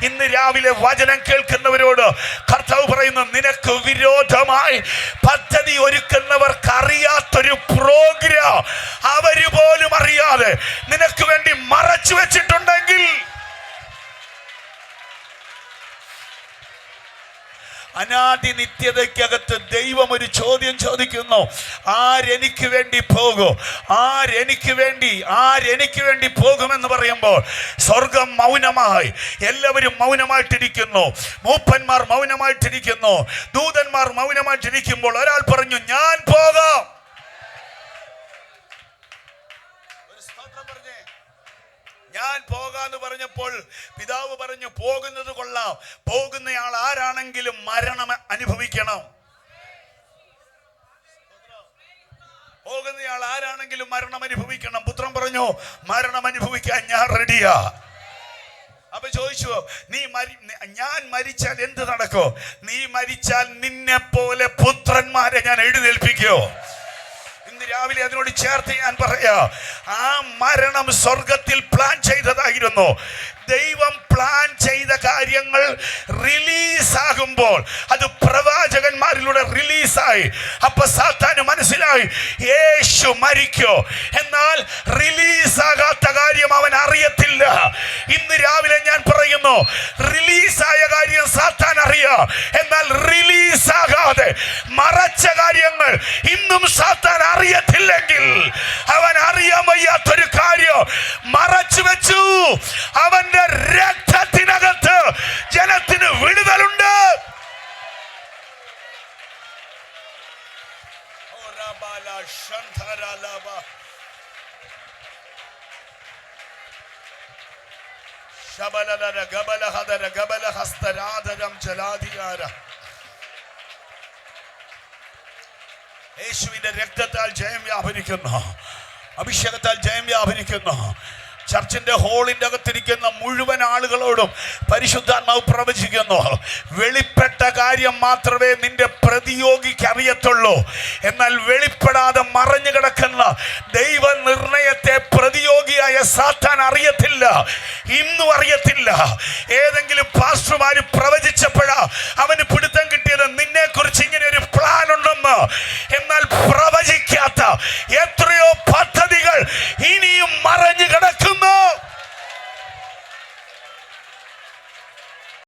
ഇന്ന് രാവിലെ വചനം കേൾക്കുന്നവരോട് കർത്താവ് പറയുന്നു നിനക്ക് വിരോധമായി പദ്ധതി ഒരുക്കുന്നവർക്ക് അറിയാത്തൊരു പ്രോഗ്രാം അവർ പോലും അറിയാതെ നിനക്ക് വേണ്ടി മറച്ചു വെച്ചിട്ടുണ്ടെങ്കിൽ അനാദി നിത്യതയ്ക്കകത്ത് ദൈവം ഒരു ചോദ്യം ചോദിക്കുന്നു. ആരെനിക്ക് വേണ്ടി പോകും? ആരെനിക്ക് വേണ്ടി ആരെനിക്ക് വേണ്ടി പോകുമെന്ന് പറയുമ്പോൾ സ്വർഗം മൗനമായി എല്ലാവരും മൗനമായിട്ടിരിക്കുന്നു. മൂപ്പന്മാർ മൗനമായിട്ടിരിക്കുന്നു. ദൂതന്മാർ മൗനമായിട്ടിരിക്കുമ്പോൾ ഒരാൾ പറഞ്ഞു ഞാൻ ഞാൻ പോകാന്ന് പറഞ്ഞപ്പോൾ പിതാവ് പറഞ്ഞു പോകുന്നത് കൊള്ളാം. പോകുന്നയാൾ ആരാണെങ്കിലും മരണം അനുഭവിക്കണം. പോകുന്നയാൾ ആരാണെങ്കിലും മരണം അനുഭവിക്കണം. പുത്രൻ പറഞ്ഞു മരണം അനുഭവിക്കാൻ ഞാൻ റെഡിയാ. അപ്പൊ ചോദിച്ചു നീ മരി ഞാൻ മരിച്ചാൽ എന്ത് നടക്കോ? നീ മരിച്ചാൽ നിന്നെ പോലെ പുത്രന്മാരെ ഞാൻ എഴുന്നേൽപ്പിക്കോ? രാവിലെ അതിനോട് ചേർത്ത് ഞാൻ പറയാ ആ മരണം സ്വർഗത്തിൽ പ്ലാൻ ചെയ്തതായിരുന്നു. ദൈവം പ്ലാൻ ചെയ്ത കാര്യങ്ങൾ റിലീസ് ആകുമ്പോൾ അത് പ്രവാചകന്മാരിലൂടെ റിലീസായി അപ്പൊ സാത്താന് മനസ്സിലായി യേശു മരിക്കോ? എന്നാൽ റിലീസ് റിലീസാകാത്ത കാര്യം അവൻ അറിയത്തില്ല. ഇന്ന് രാവിലെ ഞാൻ പറയുന്നു റിലീസായ കാര്യം സാത്താൻ അറിയാം. എന്നാൽ റിലീസാകാതെ മറച്ച കാര്യങ്ങൾ ഇന്നും സാത്താൻ അറിയത്തില്ലെങ്കിൽ അവൻ അറിയാൻ വയ്യാത്തൊരു കാര്യം മറച്ചു വെച്ചു. അവന്റെ രക്തത്തിനകത്ത് ജനത്തിന് വിടുതലുണ്ട്. ശബലര. ഗബല ഗബലഹസ്തരാധരം ജലാധികാര. യേശുവിന്റെ രക്തത്താൽ ജയം വ്യാപരിക്കുന്നു. അഭിഷേകത്താൽ ജയം വ്യാപരിക്കുന്നു. ചർച്ചിന്റെ ഹോളിന്റെ അകത്തിരിക്കുന്ന മുഴുവൻ ആളുകളോടും പരിശുദ്ധാത്മാവ് പ്രവചിക്കുന്നു. വെളിപ്പെട്ട കാര്യം മാത്രമേ നിന്റെ പ്രതിയോഗിക്ക് അറിയത്തുള്ളൂ. എന്നാൽ വെളിപ്പെടാതെ മറഞ്ഞു കിടക്കുന്ന ദൈവ നിർണയത്തെ പ്രതിയോഗിയായ സാത്താൻ അറിയത്തില്ല. ഇന്നും അറിയത്തില്ല. ഏതെങ്കിലും പാസ്റ്റർമാര് പ്രവചിച്ചപ്പോഴാ അവന് പിടുത്തം എന്നാൽ പ്രവചിക്കാത്ത എത്രയോ പദ്ധതികൾ ഇനിയും മറഞ്ഞു കിടക്കും.